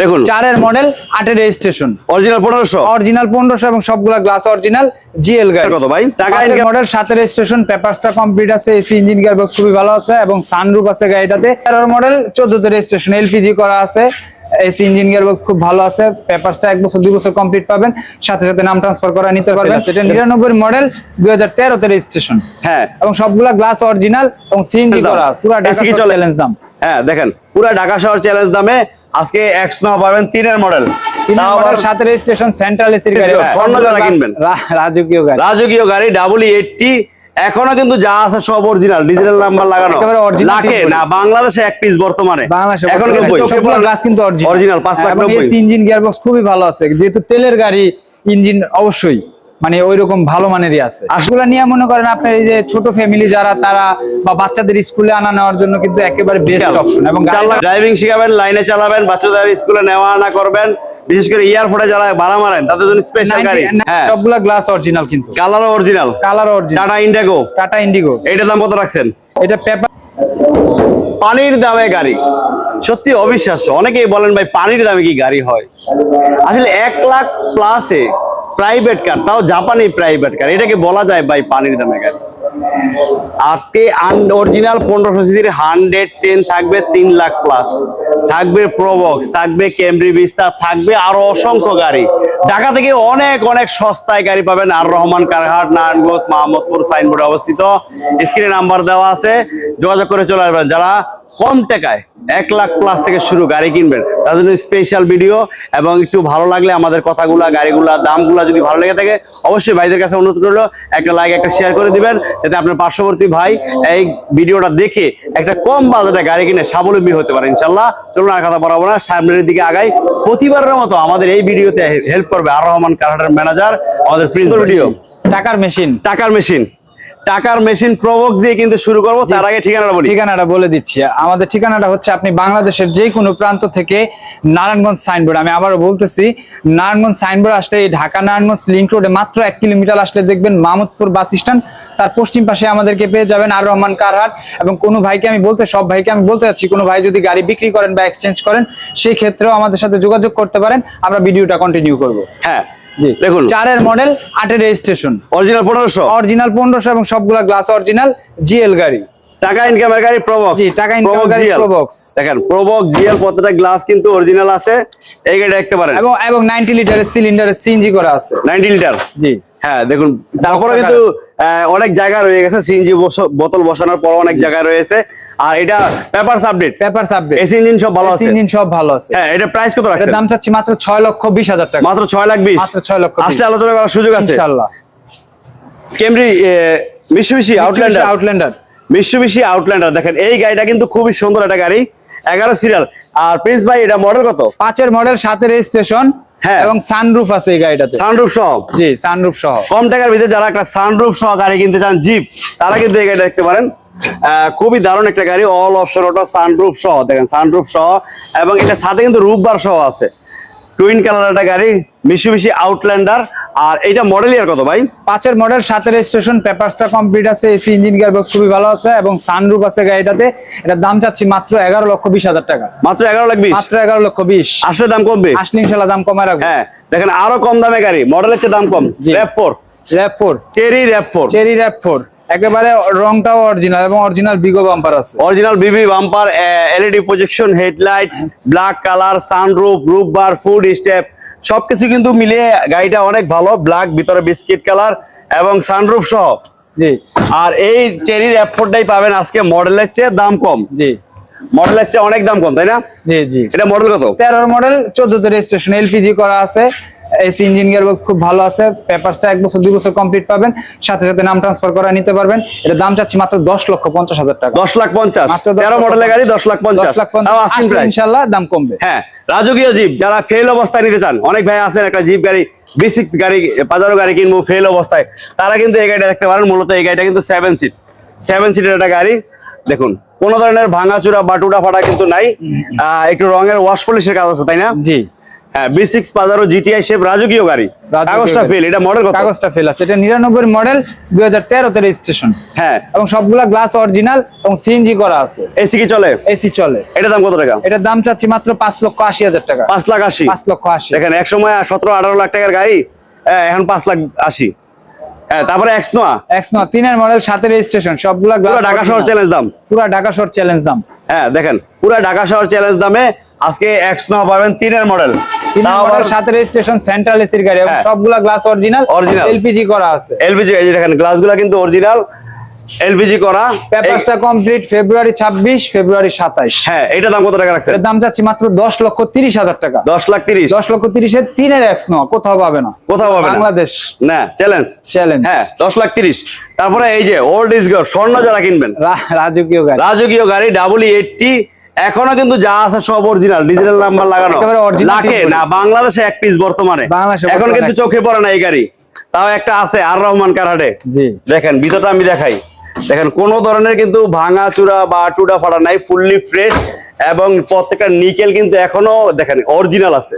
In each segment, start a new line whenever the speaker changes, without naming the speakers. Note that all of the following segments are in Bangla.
দেখুন।
চারের মডেল আটের রেজিস্ট্রেশন
অরিজিনাল পনেরোশো?
অরিজিনাল পনেরোশো এবং সবগুলা গ্লাস অরিজিনাল জিএল গাড়ি
কত ভাই? টাকা
মডেল সাতের রেজিস্ট্রেশন পেপারসটা কমপ্লিট আছে এসি ইঞ্জিন গিয়ার বক্স খুবই ভালো আছে এবং সানরুফ আছে গাড়িটাতে তেরোর মডেল চোদ্দতে রেজিস্ট্রেশন এলপিজি করা আছে এসি ইঞ্জিন গিয়ার বক্স খুব ভালো আছে পেপারসটা এক বছর দুই বছর কমপ্লিট পাবেন সাথে সাথে নাম ট্রান্সফার করা নিতে পারবেন। এটা নিরানব্বই মডেল দুই হাজার তেরোতে রেজিস্ট্রেশন
হ্যাঁ।
এবং সবগুলা গ্লাস অরিজিনাল এবং সিএনজি। করা পুরো চ্যালেঞ্জ দাম।
হ্যাঁ দেখেন পুরা ঢাকা শহর চ্যালেঞ্জ দামে আজকে একশো নয় পাবেন তিনের মডেল
সাথে রেজিস্ট্রেশন সেন্ট্রাল এসির গাড়ি
স্বর্ণ যারা কিনবেন।
রাজকীয় গাড়ি।
রাজকীয় গাড়ি ডাবল এইটটি এখনও কিন্তু যা আছে সব অরিজিনাল ডিজিটাল নাম্বার লাগানো। লাখে না বাংলাদেশে এক পিস বর্তমানে। এখন
গ্লাস কিন্তু অরিজিনাল
অরিজিনাল পাঁচ লাখ নব্বই।
ইঞ্জিন গিয়ারবক্স খুবই ভালো আছে। যেহেতু তেলের গাড়ি ইঞ্জিন অবশ্যই। মানে ওই রকম ভালো মানেরই আছে। আসলে নিয়ে মনে করেন আপনার এই যে ছোট ফ্যামিলি যারা তারা বা বাচ্চাদের স্কুলে আনা নেওয়ার জন্য কিন্তু একেবারে বেস্ট অপশন এবং
ড্রাইভিং শিখাবেন লাইনে চালাবেন বাচ্চাদের স্কুলে নেওয়া আনা করবেন। বিশেষ করে এয়ারপোর্টে যারা ভাড়া মারেন তাদের জন্য স্পেশাল গাড়ি।
90
হ্যাঁ।
সবগুলা গ্লাস অরিজিনাল কিন্তু।
Colour original
colour original
Tata Indigo
Tata Indigo
এইটার দাম কত রাখছেন?
এটা পেপার
পানির দামে গাড়ি। সত্যি অবিশ্বাস্য। অনেকেই বলেন ভাই পানির দামে কি গাড়ি হয়? আসলে এক লাখ প্লাসে প্রাইভেট কার তাও জাপানি প্রাইভেট কার এটাকে বলা যায় ভাই পানির দামে গাড়ি। আজকে অরিজিনাল পনেরোশো সিসির হান্ড্রেড টেন থাকবে তিন লাখ প্লাস থাকবে প্রবক্স থাকবে ক্যামরি বিস্তা থাকবে আরও অসংখ্য গাড়ি। ঢাকা থেকে অনেক অনেক সস্তায় গাড়ি পাবেন আর রহমান কারহাট, নারায়ণগঞ্জ, মাহমুদপুর, সাইনবোর্ডে অবস্থিত। স্ক্রিনে নাম্বার দেওয়া আছে, যোগাযোগ করে চলে আসবেন। যারা কম টাকায় এক লাখ প্লাস থেকে শুরু গাড়ি কিনবেন। তার জন্য স্পেশাল ভিডিও এবং একটু ভালো লাগলে আমাদের কথাগুলা গাড়িগুলা দামগুলা যদি ভালো লেগে থাকে অবশ্যই ভাইদের কাছে অনুরোধ করল একটা লাইক একটা শেয়ার করে দিবেন যাতে আপনার পার্শ্ববর্তী ভাই এই ভিডিওটা দেখে একটা কম বাজেটে গাড়ি কিনে স্বাবলম্বী হতে পারে ইনশাল্লাহ। চলুন আর কথা বলাবো না সামনের দিকে আগাই। প্রতিবারের মতো আমাদের এই ভিডিওতে হেল্প করবে আর রহমান কারহাটের ম্যানেজার আমাদের প্রিন্স ভিডিও
টাকার মেশিন
টাকার মেশিন টাকার মেশিন প্রবক্স দিয়ে কিন্তু শুরু করব তার আগে ঠিকানাটা বলি।
ঠিকানাটা বলে দিচ্ছি। আমাদের ঠিকানাটা হচ্ছে আপনি বাংলাদেশের যে কোনো প্রান্ত থেকে নারায়ণগঞ্জ সাইনবোর্ড। আমি আবারও বলতেছি নারায়ণগঞ্জ সাইনবোর্ড আসলে এই ঢাকা নারায়ণগঞ্জ লিঙ্ক রোডে মাত্র এক কিলোমিটার আসলে দেখবেন মাহমুদপুর বাস স্ট্যান্ড। তার পশ্চিম পাশে আমাদেরকে পেয়ে যাবেন আর রহমান কারহাট। এবং কোনো ভাইকে আমি বলতে সব ভাইকে আমি বলতে চাচ্ছি কোনো ভাই যদি গাড়ি বিক্রি করেন বা এক্সচেঞ্জ করেন সেই ক্ষেত্রেও আমাদের সাথে যোগাযোগ করতে পারেন। আমরা ভিডিওটা কন্টিনিউ করব।
হ্যাঁ দেখুন।
চারের মডেল আটের রেজিস্ট্রেশন
অরিজিনাল পনেরোশো।
অরিজিনাল পনেরোশো এবং সবগুলা গ্লাস অরিজিনাল জিএল গাড়ি।
টাকা ইনকামের গাড়ি প্রবক্স
জি, টাকা এর গাড়ি Probox।
দেখেন প্রবক্স জিএল প্রত্যেকটা গ্লাস কিন্তু অরিজিনাল আছে। এই গাড়ি দেখতে পারেন।
এবং এবং নাইনটি লিটারের সিলিন্ডারের সিএনজি করা আছে।
90 লিটার
জি।
হ্যাঁ দেখুন তারপরে কিন্তু অনেক জায়গা রয়ে গেছে সিএনজি বোতল বসানোর পর অনেক জায়গা রয়েছে। আর এটা paper update
paper subject
AC engine সব ভালো আছে।
ইঞ্জিন সব ভালো আছে।
হ্যাঁ এটা প্রাইস কত রাখছেন?
দাম চাচ্ছি মাত্র ছয় লক্ষ বিশ হাজার টাকা।
মাত্র ছয় লাখ বিশ।
মাত্র ছয় লক্ষ বিশ।
আসলে আলোচনা করার সুযোগ আছে।
ইনশাআল্লাহ।
Camry Mitsubishi Outlander
Outlander
Mitsubishi Outlander দেখেন এই গাড়িটা কিন্তু খুবই সুন্দর একটা গাড়ি। এগারো সিরিয়াল। আর প্রিন্স ভাই এটা মডেল কত?
পাঁচের মডেল সাতের রেজিস্ট্রেশন
হ্যাঁ।
এবং সানরুফ আছে এই গাড়িটাতে।
সানরুফ সহ?
জি সানরুফ সহ।
কম টাকার ভিতরে যারা একটা সানরুফ সহ গাড়ি কিনতে চান জিপ তারা কিন্তু এই গাড়িটা দেখতে পারেন। আহ, খুবই দারুণ একটা গাড়ি অল অপশন সানরুফ সহ। দেখেন সানরুফ সহ। এবং এটা সাথে কিন্তু রূপবার সহ আছে। টুইন কালার একটা গাড়ি মিশুবিশি আউটল্যান্ডার আর এটা মডেল ইয়ার কত ভাই?
পাঁচের মডেল সাতের রেজিস্ট্রেশন পেপারসটা কমপ্লিট আছে এসি ইঞ্জিন গিয়ার বক্স খুবই ভালো আছে এবং সানরুফ আছে গাড়িটাতে। এটার দাম চাচ্ছি মাত্র এগারো লক্ষ বিশ হাজার টাকা।
মাত্র এগারো লাখ বিশ?
মাত্র এগারো লক্ষ বিশ।
আসলে দাম কমবে?
আসলে ইনশাল্লাহ দাম কমায় রাখব।
হ্যাঁ দেখেন আরও কম দামে গাড়ি মডেলের চেয়ে দাম কম। RAV four
RAV four
cherry RAV four
cherry RAV four একেবারে রংটাও অরিজিনাল এবং অরিজিনাল বিগো বাম্পার আছে।
Original BB bumper LED projection headlight black colour sunroof roof bar foot step সবকিছু কিন্তু মিলিয়ে গাড়িটা অনেক ভালো ব্ল্যাক ভিতরে বিস্কিট কালার এবং সানরুফ সহ।
জি।
আর এই চেরির অ্যাপোর্টটাই পাবেন আজকে মডেলের চেয়ে দাম কম।
জি।
মডেলের চেয়ে অনেক দাম কম তাই না?
জি জি।
এটা মডেল কত?
তেরোর মডেল চোদ্দতে রেজিস্ট্রেশন এলপিজি করা আছে। এসি ইঞ্জিন গিয়ার বক্স খুব ভালো আছে পেপারসটা এক বছর দুই বছর কমপ্লিট পাবেন সাথে সাথে নাম ট্রান্সফার করা নিতে পারবেন। এটা দাম চাচ্ছি মাত্র দশ লক্ষ পঞ্চাশ হাজার টাকা।
দশ লাখ পঞ্চাশ। তেরো মডেলের গাড়ি দশ লাখ পঞ্চাশ।
লাখ ইনশাল্লাহ দাম কমবে।
হ্যাঁ রাজকীয় জিপ যারা ফেল অবস্থায় নিতে চান অনেক ভাই আছেন একটা জিপ গাড়ি বি সিক্স গাড়ি পাজারো গাড়ি কিনবো ফেল অবস্থায় তারা কিন্তু এই গাড়িটা দেখতে পারেন মূলত এই গাড়িটা কিন্তু সেভেন সিট সেভেন সিটের একটা গাড়ি দেখুন কোন ধরনের ভাঙাচুরা বাটুটা ফাটা কিন্তু নাই। আহ, একটু রঙের ওয়াশ পলিশের কাজ আছে তাই না?
জি।
হ্যাঁ B six Pajero GTI shape রাজকীয় গাড়ি। কাগজটা ফেল এটা মডেল কত?
কাগজটা ফেল আছে। এটা নিরানব্বই মডেল দুই হাজার তেরোতে রেজিস্ট্রেশন
হ্যাঁ।
এবং সবগুলা গ্লাস অরিজিনাল এবং সিএনজি করা আছে।
এসি কি চলে?
এসি চলে।
এটা দাম কত টাকা?
এটার দাম চাচ্ছি মাত্র পাঁচ লক্ষ আশি হাজার টাকা।
পাঁচ লাখ আশি।
পাঁচ লক্ষ আশি।
দেখেন এক সময় সতেরো আঠারো লাখ টাকার গাড়ি এখন পাঁচ লাখ আশি। হ্যাঁ তারপরে এক্স নোয়া
এক্স ন তিনের মডেল সাথে রেজিস্ট্রেশন সবগুলা
পুরো ঢাকা শহর চ্যালেঞ্জ দাম।
পুরো ঢাকা শহর চ্যালেঞ্জ দাম।
হ্যাঁ দেখেন পুরো ঢাকা শহর চ্যালেঞ্জ দামে আজকে এক্স নোয়া পাবেন তিনের মডেল
সাথে রেজিস্ট্রেশন সেন্ট্রাল এসির গাড়ি এবং। সবগুলা গ্লাস অরিজিনাল
Original।
এলপিজি করা আছে।
এলপিজি এই যে দেখেন গ্লাসগুলো কিন্তু অরিজিনাল এলপিজি করা।
পেপারসটা কমপ্লিট ফেব্রুয়ারি ছাব্বিশ ফেব্রুয়ারি সাতাইশ।
হ্যাঁ এটা দাম কত টাকা রাখছেন?
এর দাম চাচ্ছি মাত্র দশ লক্ষ তিরিশ হাজার টাকা।
দশ লাখ তিরিশ।
দশ লক্ষ তিনের এক্স ন কোথাও পাবে না।
কোথাও পাবে না।
বাংলাদেশ।
না চ্যালেঞ্জ
চ্যালেঞ্জ
হ্যাঁ দশ লাখ তিরিশ। তারপরে এই যে ওল্ড ইজ গোল্ড স্বর্ণ যারা কিনবেন।
রাজকীয় গাড়ি।
রাজকীয় গাড়ি ডাবল এইটটি এখনও কিন্তু যা আছে সব অরিজিনাল ডিজিটাল নাম্বার লাগানো। লাখে না বাংলাদেশে এক পিস বর্তমানে। এখন কিন্তু চোখে পড়ে না এই গাড়ি। তাও একটা আছে আর রহমান কারহাটে। দেখেন ভিতরটা আমি দেখাই। দেখেন কোন ধরনের কিন্তু ভাঙা চূড়া বা টুটা ফাটা নাই ফুললি ফ্রেশ এবং প্রত্যেকটা নিকেল কিন্তু এখনও দেখেন অরিজিনাল আছে।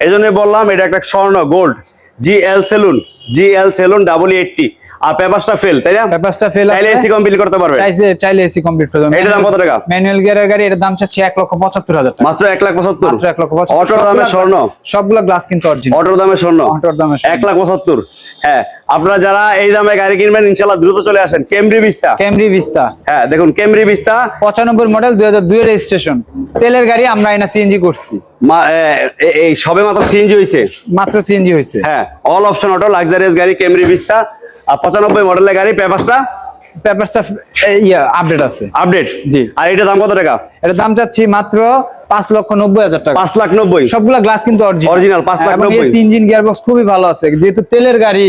এই জন্য বললাম এটা একটা স্বর্ণ gold G L saloon G L saloon double eighty. আর পেপারসটা ফেল তাই না?
পেপারসটা ফেল
চাইলে এসি কমপ্লিট করতে পারবে
চাইছে চাইলে এসি কমপ্লিট করে দেবেন।
এটার দাম কত টাকা?
ম্যানুয়াল গিয়ারের গাড়ি এটার দাম চাচ্ছি এক লক্ষ পঁচাত্তর হাজার টাকা।
মাত্র এক লাখ পঁচাত্তর?
মাত্র এক লক্ষ পঁচাত্তর।
অটোর দামে স্বর্ণ?
সবগুলো গ্লাস কিন্তু অরিজিনাল
অটোর দামে স্বর্ণ?
অটোর দামে স্বর্ণ।
এক লাখ পঁচাত্তর? হ্যাঁ আপনারা যারা এই দামে গাড়ি কিনবেন ইনশাল্লাহ দ্রুত চলে আসেন। কেমরি বিস্তা
ক্যামরি ভিস্তা
হ্যাঁ দেখুন কেমরি বিস্তা
পঁচানব্বই মডেল দুই হাজার দুই রেজিস্ট্রেশন তেলের গাড়ি আমরা এনা সিএনজি করছি।
এই সবে মাত্র সিএনজি হয়েছে
মাত্র সিএনজি হয়েছে
হ্যাঁ অল অপশন অটো লাক্সারিয়াস গাড়ি কেমরি বিস্তা আর পঁচানব্বই মডেলের গাড়ি পেপারসটা
পেপারসটা ইয়া আপডেট আছে।
আপডেট
জি।
আর এটা দাম কত টাকা?
এটার দাম চাচ্ছি মাত্র পাঁচ লক্ষ নব্বই হাজার টাকা।
পাঁচ লাখ নব্বই?
সবগুলা গ্লাস কিন্তু অরিজিনাল
পাঁচ লাখ নব্বই।
ইঞ্জিন গিয়ারবক্স খুবই ভালো আছে। যেহেতু তেলের গাড়ি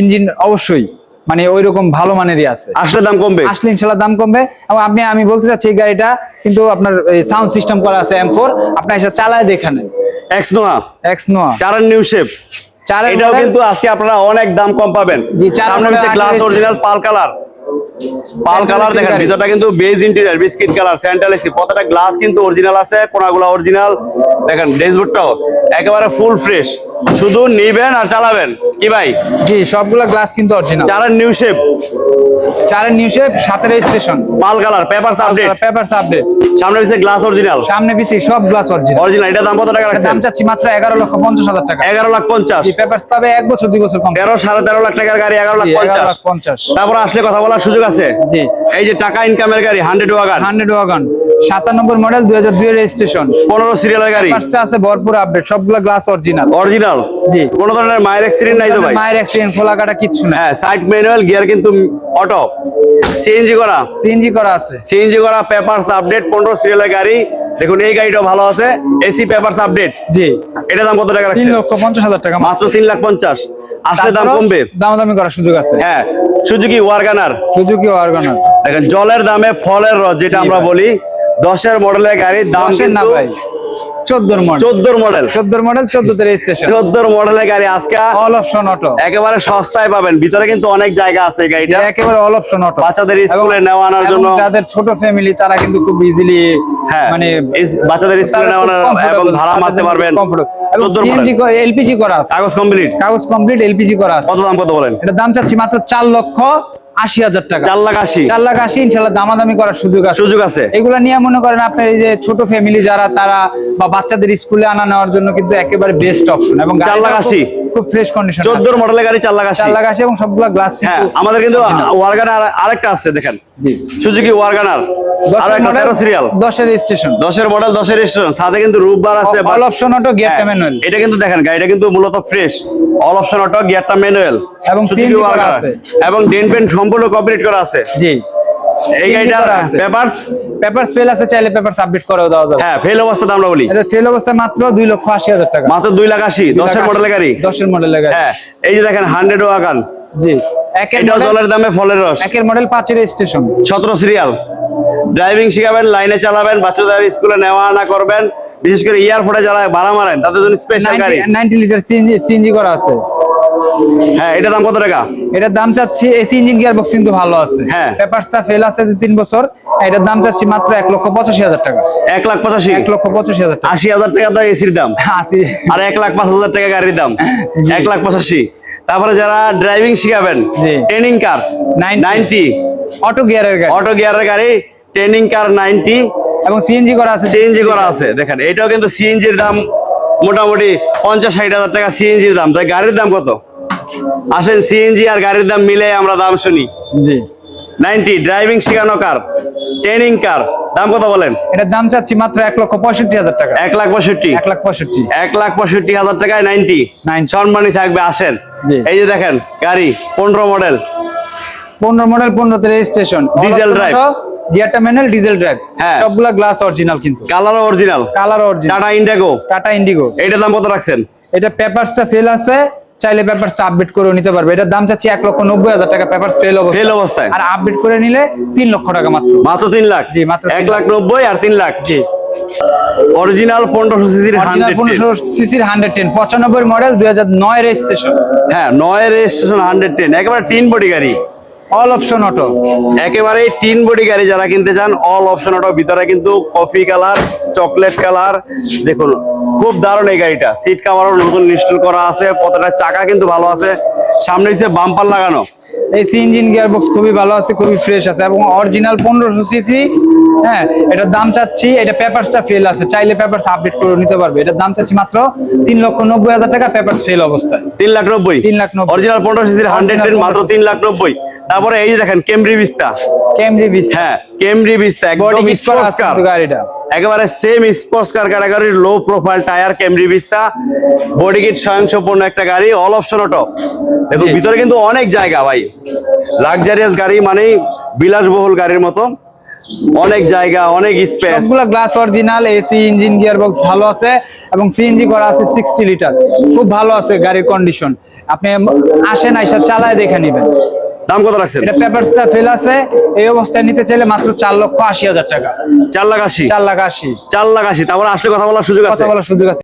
ইঞ্জিন অবশ্যই মানে ওইরকম ভালো মানেরই আছে।
আসলে দাম কমবে?
আসলে ইনশাল্লাহ দাম কমবে। এবং আপনি আমি বলতে চাচ্ছি এই গাড়িটা কিন্তু আপনার সাউন্ড সিস্টেম করা আছে এম ফোর আপনার এসে চালায় দেখে নেন।
এক্স নোয়া
এক্স নোয়া
চারের নিউ শেপ এটাও কিন্তু আজকে আপনারা অনেক দাম কম পাবেন। সামনে
model
glass original pearl colour pearl colour দেখেন। ভিতরটা কিন্তু beige interior biscuit colour central AC. প্রত্যেকটা গ্লাস কিন্তু অরিজিনাল আছে কোনাগুলো অরিজিনাল দেখেন ড্যাশবোর্ডটাও একেবারে ফুল ফ্রেশ শুধু নিবেন আর চালাবেন। কি ভাই?
জি সবগুলা গ্লাস কিন্তু অরিজিনাল
চারের নিউ শেপ
চারের নিউ শেপ সাথে registration
pearl colour papers update
papers update
সামনে পিছে গ্লাস অরিজিনাল
সামনে পিছে সব গ্লাস অরিজিনাল
অরিজিনাল এটা দাম কত টাকা রাখছেন
দাম চাচ্ছি মাত্র এগারো লক্ষ পঞ্চাশ হাজার টাকা।
11 লক্ষ 50 এই
পেপারস পাবে এক বছর দুই বছর কম
তেরো সাড়ে তেরো লাখ টাকার গাড়ি এগারো লাখ
জি, এগারো
পঞ্চাশ।
লাখ পঞ্চাশ।
তারপর আসলে কথা বলার সুযোগ আছে?
জি।
এই যে টাকা ইনকামের গাড়ি হান্ড্রেড ওয়াগান
হান্ড্রেড ওয়াগন সাতানব্বই মডেল দুই হাজার দুই রেজিস্ট্রেশন
পনেরো সিরিয়ালের গাড়ি?
আছে ভরপুর আপডেট সবগুলো গ্লাস অরিজিনাল
অরিজিনাল
জি।
কোন ধরনের মায়ের অ্যাক্সিডেন্ট নাই তো ভাই?
মায়ের অ্যাক্সিডেন্ট খোলা কাটা কিচ্ছু না
হ্যাঁ সাইড ম্যানুয়াল গিয়ার কিন্তু অটো সিএনজি করা?
সিএনজি করা আছে।
সিএনজি করা পেপারস আপডেট পনেরো সিরিয়ালের গাড়ি। দেখুন এই গাড়িটাও ভালো আছে। এসি পেপারস আপডেট
জি।
এটা দাম কত টাকা
তিন
রাখছে
লক্ষ পঞ্চাশ হাজার টাকা
মাত্র। তিন লাখ পঞ্চাশ। আসলে দাম কমবে?
দামাদামি করার সুযোগ আছে।
হ্যাঁ সুজুকি ওয়ারগানার।
সুজুকি ওয়ার্গনার।
দেখেন জলের দামে ফলের রস যেটা আমরা বলি দশের মডেলের গাড়ির দাম
না ভাই চোদ্দোর মডেল
চোদ্দোর মডেল
চোদ্দোর মডেল চোদ্দোতে রেজিস্ট্রেশন
চোদ্দোর মডেলের গাড়ি আজকে
অল অপশন অটো
একেবারে সস্তায় পাবেন। ভিতরে কিন্তু অনেক জায়গা আছে এই গাড়িটা।
একেবারে অল অপশন অটো
বাচ্চাদের স্কুলে নেওয়া আনার জন্য
যাদের ছোট ফ্যামিলি তারা কিন্তু খুব ইজিলি
হ্যাঁ
মানে
বাচ্চাদের স্কুলে নেওয়া এবং ভাড়া মারতে পারবেন। চোদ্দোর মডেল
এলপিজি করা আছে।
কাগজ কমপ্লিট
কাগজ কমপ্লিট এলপিজি করা আছে।
কত দাম কত বলেন?
দাম চাচ্ছি মাত্র চার লক্ষ আশি হাজার টাকা।
চার লাখ আশি।
চার লাখ আশি ইনশাল্লাহ দামাদামি করার সুযোগ আছে।
সুযোগ আছে।
এগুলা নিয়ে মনে করেন আপনার এই যে ছোট ফ্যামিলি যারা তারা বা বাচ্চাদের স্কুলে আনা নেওয়ার জন্য কিন্তু একেবারে বেস্ট অপশন এবং
চার লাখ আশি।
খুব- ফ্রেশ কন্ডিশন
মডেলের গাড়ি চার লাখ আশি।
চার লাখ আশি এবং সবগুলা গ্লাস
হ্যাঁ আমাদের কিন্তু ওয়ার্গানার আরেকটা আছে দেখেন।
সুযোগী
সুজুকি ওয়ারগানার আর একটা তেরো সিরিয়াল
দশের স্টেশন
মডেল রেজিস্ট্রেশন সাথে কিন্তু রূপবার আছে
অল অপশন অটো গিয়ারটা
হ্যাঁ,
ম্যানুয়াল
এটা কিন্তু দেখেন গাড়িটা কিন্তু মূলত ফ্রেশ অল অপশন অটো গিয়ারটা ম্যানুয়াল
এবং CNG করা আছে।
এবং ডেন পেন সম্পূর্ণ কমপ্লিট করা আছে।
জি।
এই গাড়িটার পেপারস
পেপারস ফেল আছে চাইলে পেপার সাবমিট করেও দেওয়া যাবে।
হ্যাঁ ফেল অবস্থাতে আমরা বলি।
এটা ফেল অবস্থায় মাত্র দুই লক্ষ আশি হাজার টাকা।
মাত্র দুই লাখ আশি দশের মডেলের গাড়ি।
দশের মডেলের গাড়ি।
হ্যাঁ এই যে দেখেন হান্ড্রেড ওয়াগান
জি। একের
জলের দামে ফলের রস।
একের মডেল পাঁচের স্টেশন
সতেরো সিরিয়াল ড্রাইভিং শিখাবেন লাইনে চালাবেন বাচ্চাদের স্কুলে নেওয়া আনা করবেন বিশেষ করে এয়ারপোর্টে যারা ভাড়া মারেন তাদের জন্য স্পেশাল গাড়ি।
নাইনটি লিটার সিএনজি সিএনজি করা আছে।
হ্যাঁ এটা দাম কত টাকা?
এটার দাম চাচ্ছি এসি ইঞ্জিন গিয়ার বক্স কিন্তু ভালো আছে।
হ্যাঁ।
পেপারসটা ফেল আছে তিন বছর এটার দাম চাচ্ছি মাত্র এক লক্ষ পঁচাশি হাজার টাকা।
এক লাখ পঁচাশি?
এক লক্ষ পঁচাশি হাজার টাকা।
আশি হাজার টাকা তো এসির দাম। আর এক লাখ পাঁচ হাজার টাকা গাড়ির দাম। এক লাখ পঁচাশি। তারপরে যারা ড্রাইভিং শিখাবেন
জি।
Training car
90
ninety.
অটো গিয়ারের গাড়ি।
অটো গিয়ারের গাড়ি ট্রেনিং কার নাইনটি।
এবং সিএনজি করা আছে
সিএনজি করা আছে দেখেন এটাও কিন্তু সিএনজির দাম মোটামুটি পঞ্চাশ ষাট হাজার টাকা সিএনজির দাম। তাই গাড়ির দাম কত? আসেন সিএনজি আর গাড়ির দাম মিলে আমরা দাম শুনি।
জি।
নাইনটি ড্রাইভিং শেখানো কার? ট্রেনিং কার? দাম কত বলেন?
এটার দাম চাচ্ছি মাত্র এক লক্ষ পঁয়ষট্টি হাজার টাকা।
এক লাখ পঁয়ষট্টি।
এক লাখ পঁয়ষট্টি।
এক লাখ পঁয়ষট্টি হাজার টাকায় নাইনটি।
90
সম্মানী থাকবে আসেন। এই যে দেখেন গাড়ি পনেরো মডেল।
পনেরো মডেল পনেরোতে রেজিস্ট্রেশন।
Diesel drive।
গিয়ারটা ম্যানুয়াল ডিজেল ড্রাইভ
হ্যাঁ।
সবগুলা গ্লাস অরিজিনাল কিন্তু।
Colour original
colour original
Tata Indigo
Tata Indigo
এইটার দাম কত রাখছেন?
এটা পেপারসটা ফেল আছে চাইলে পেপারসটা আপডেট করে নিতে পারবে। এটার দাম চাচ্ছি এক লক্ষ নব্বই হাজার টাকা পেপারস ফেল অবস্থা
ফেল অবস্থায়।
আর আপডেট করে নিলে তিন লক্ষ টাকা মাত্র।
মাত্র তিন লাখ?
জি, মাত্র
এক
লাখ।
নব্বই আর তিন লাখ?
জি।
অরিজিনাল পনেরোশো সিসির
পনেরোশো সিসির হান্ড্রেড টেন পঁচানব্বই মডেল দুই হাজার নয় রেজিস্ট্রেশন।
হ্যাঁ নয় রেজিস্ট্রেশন হান্ড্রেড টেন একেবারে টিন বডি গাড়ি।
অল অপশন অটো
একেবারে টিন বডি গাড়ি যারা কিনতে চান অল অপশন অটো ভিতরে কিন্তু কফি কালার চকলেট কালার দেখুন, খুব দারুণ এই গাড়িটা। সিট কাভারও নতুন ইনস্টল করা আছে প্রত্যেকটা চাকা কিন্তু ভালো আছে। সামনে হচ্ছে বাম্পার লাগানো।
এসি ইঞ্জিন গিয়ার বক্স খুবই ভালো আছে খুবই ফ্রেশ আছে এবং অরিজিনাল পনেরোশো সিসি হ্যাঁ এটার দাম চাচ্ছি এটা পেপারসটা ফেল আছে চাইলে পেপারস আপডেট করে নিতে পারবে। এটার দাম চাচ্ছি মাত্র তিন লক্ষ নব্বই হাজার টাকা পেপারস ফেল অবস্থায়।
তিন লাখ নব্বই?
তিন লাখ নব্বই।
অরিজিনাল পনেরো সিসির হান্ড্রেড মাত্র তিন লাখ নব্বই। তারপরে এই দেখেন কেমব্রি বিস্তা
ক্যামরি বিস
হ্যাঁ কেমরি বিস্তা
বডি
একদম স্পোর্টস কার
গাড়িটা।
একেবারে সেম স্পোর্টস কার ক্যাটাগরির low profile tyre Camry Vista body kit স্বয়ংসম্পূর্ণ একটা গাড়ি অল অপশন অটো দেখুন ভিতরে কিন্তু অনেক জায়গা ভাই। লাক্সারিয়াস গাড়ি মানেই বিলাসবহুল গাড়ির মতো। অনেক জায়গা অনেক স্পেস
সবগুলা glass original AC engine gear box ভালো আছে এবং সিএনজি করা আছে সিক্সটি লিটার খুব ভালো আছে গাড়ির কন্ডিশন আপনি আসেন আইসা চালায় দেখে নিবেন।
দাম কত রাখছেন?
এটা পেপারসটা ফেল আছে। এই অবস্থায় নিতে চাইলে মাত্র চার লক্ষ আশি হাজার টাকা।
চার লাখ আশি?
চার লাখ আশি।
চার লাখ আশি তারপরে আসলে কথা বলার সুযোগ আছে?
কথা বলার সুযোগ আছে।